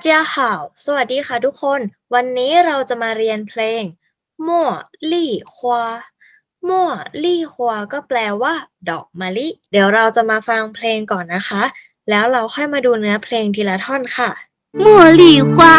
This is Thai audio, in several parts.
เจ้าห่าวสวัสดีค่ะทุกคน วันนี้เราจะมาเรียนเพลงมั่วลี่ความั่วลี่ควาก็แปลว่า ดอกมะลิ เดี๋ยวเราจะมาฟังเพลงก่อนนะคะ แล้วเราค่อยมาดูเนื้อเพลงทีละท่อนค่ะมั่วลี่ควา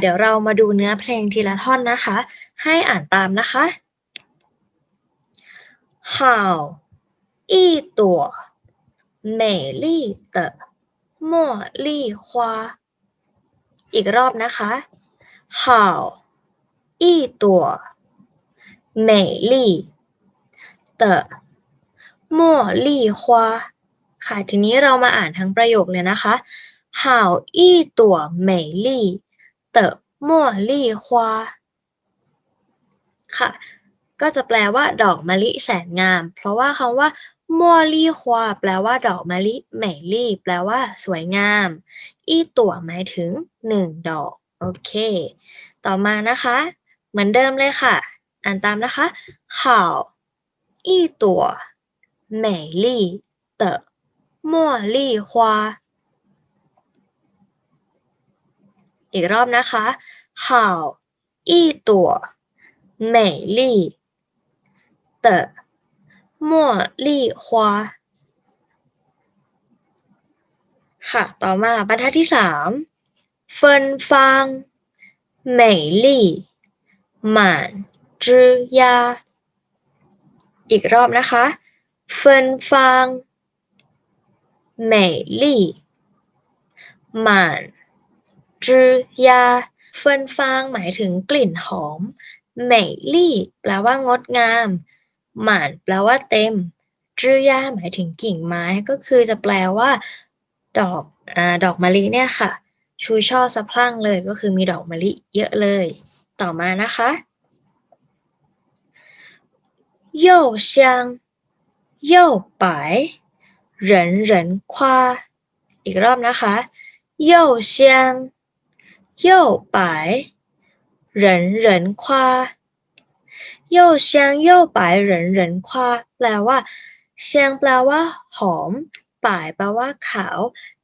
เดี๋ยวเรามาดูเนื้อเพลงทีละท่อนนะคะ ให้อ่านตามนะคะ好一朵美丽的茉莉花อีกรอบนะคะ好一朵美丽的茉莉花ค่ะ ทีนี้เรามาอ่านทั้งประโยคเลยนะคะ好一朵美丽 เตอมลี่ควาค่ะ ก็จะแปลว่า ดอกมะลิแสนงาม เพราะว่าคำว่าม่วลี่ควาแปลว่า ดอกมะลิเหมลี่ แปลว่า สวยงาม อีตัวหมายถึงหนึ่งดอก โอเค ต่อมานะคะ เหมือนเดิมเลยค่ะ อ่านตามนะคะข่าวอีตัวเหมลี่เตอมลี่ควา อีกรอบนะคะข่าวอีตัวเหม่ค่ะ ต่อมาบรรทัดที่สามเฟินฟางเม่ลี่หมานจือยา อีกรอบนะคะเฟินฟางเม่ลี่หมาน จือยาเฟินฟางหมายถึงกลิ่นหอมเหมลี่แปลว่างดงาม หมานแปลว่าเต็มจือยาหมายถึงกิ่งไม้ก็คือจะแปลว่า ดอกอดอกมะลิเนี่ยค่ะ ชูช่อสะพรั่งเลยก็คือมีดอกมะลิเยอะเลย ต่อมานะคะโย่เซียงโย่ไปเหรินเหรินควาอีกรอบนะคะโย่เซียง 又白人人夸又香又白人人夸แปลว่าเชียงแปลว่า หอม ป่ายแปลว่า ขาว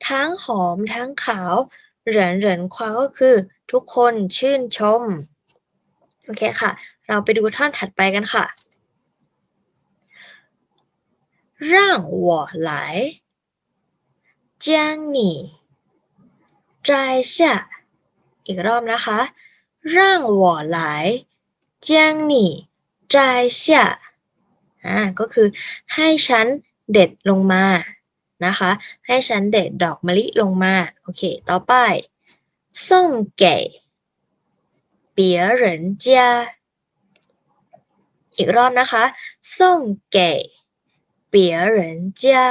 ทั้งหอมทั้งขาวเหรินเหรินควาก็คือ ทุกคนชื่นชม โอเคค่ะ เราไปดูท่อนถัดไปกันค่ะ让我来将你摘下 อีกรอบนะคะร่างวอหลเจียงหนี่จายเชี่อ่าก็คือให้ฉันเด็ดลงมานะคะ ให้ฉันเด็ดดอกมะลิลงมา โอเค ต่อไปส่งเก๋เปียเหรินเจียอีกรอบนะคะส่งเก๋เปียเหรินเจีย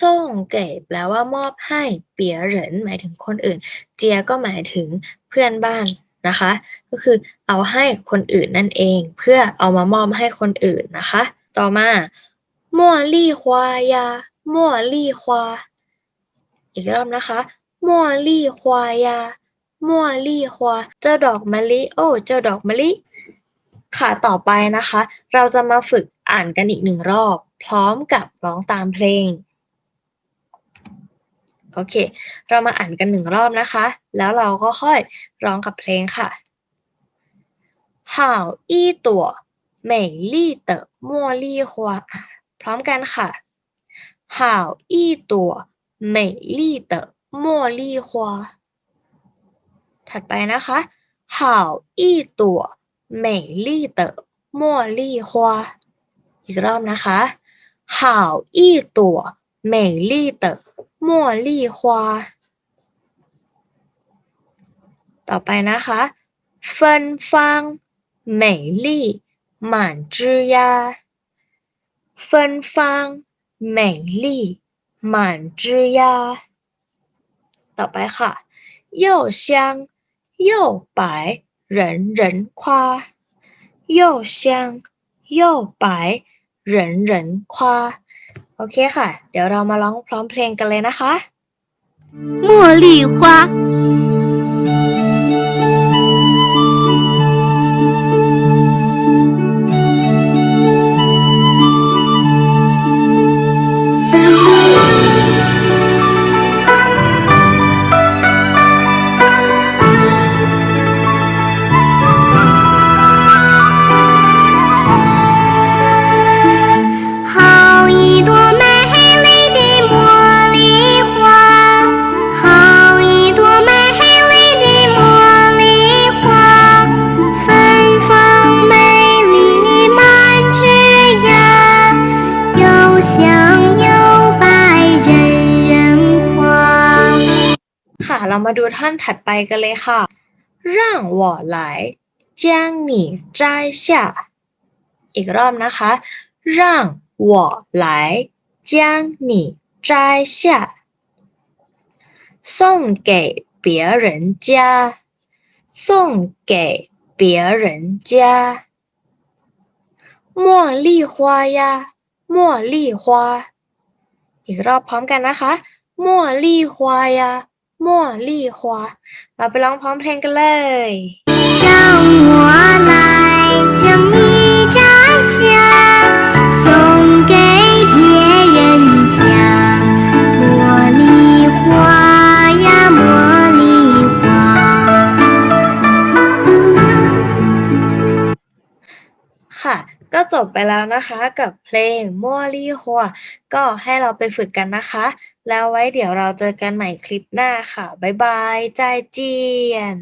ส่งเก๋แปลว่ามอบให้เปียเหรินหมายถึงคนอื่น เจียก็หมายถึงเพื่อนบ้านนะคะ ก็คือเอาให้คนอื่นนั่นเอง เพื่อเอามามอบให้คนอื่นนะคะ ต่อมามั่วลี่ควายามั่วลี่ควา อีกรอบนะคะมั่วลี่ควายามั่วลี่ควา เจ้าดอกมะลิ โอ้ เจ้าดอกมะลิ ค่ะ ต่อไปนะคะ เราจะมาฝึกอ่านกันอีกหนึ่งรอบ พร้อมกับร้องตามเพลง โอเค เรามาอ่านกันหนึ่งรอบนะคะ แล้วเราก็ค่อยร้องกับเพลงค่ะ好一朵美丽的茉莉花พร้อมกันค่ะ好一朵美丽的茉莉花 ถัดไปนะคะ好一朵美丽的茉莉花อีกรอบนะคะ好一朵美丽的 茉莉花ต่อไปนะคะ芬芳美丽满枝桠芬芳美丽满枝桠ต่อไปค่ะ又香又白人人夸又香又白人人夸 โอเคค่ะ เดี๋ยวเรามาร้องพร้อมเพลงกันเลยนะคะ 茉莉花。 ค่ะ เรามาดูท่อนถัดไปกันเลยค่ะ 让我来将你摘下 อีกรอบนะคะ 让我来将你摘下送给别人家送给别人家茉莉花呀茉莉花 อีกรอบพร้อมกันนะคะ茉莉花呀 茉莉花 เราไปร้องพร้อมเพลงกันเลย 让我来将你摘下，送给别人家。茉莉花呀，茉莉花。 ค่ะ ก็จบไปแล้วนะคะกับเพลงมั่วลี่หัว ก็ให้เราไปฝึกกันนะคะ แล้วไว้เดี๋ยวเราเจอกันใหม่คลิปหน้าค่ะ บ๊ายบายใจายเจียน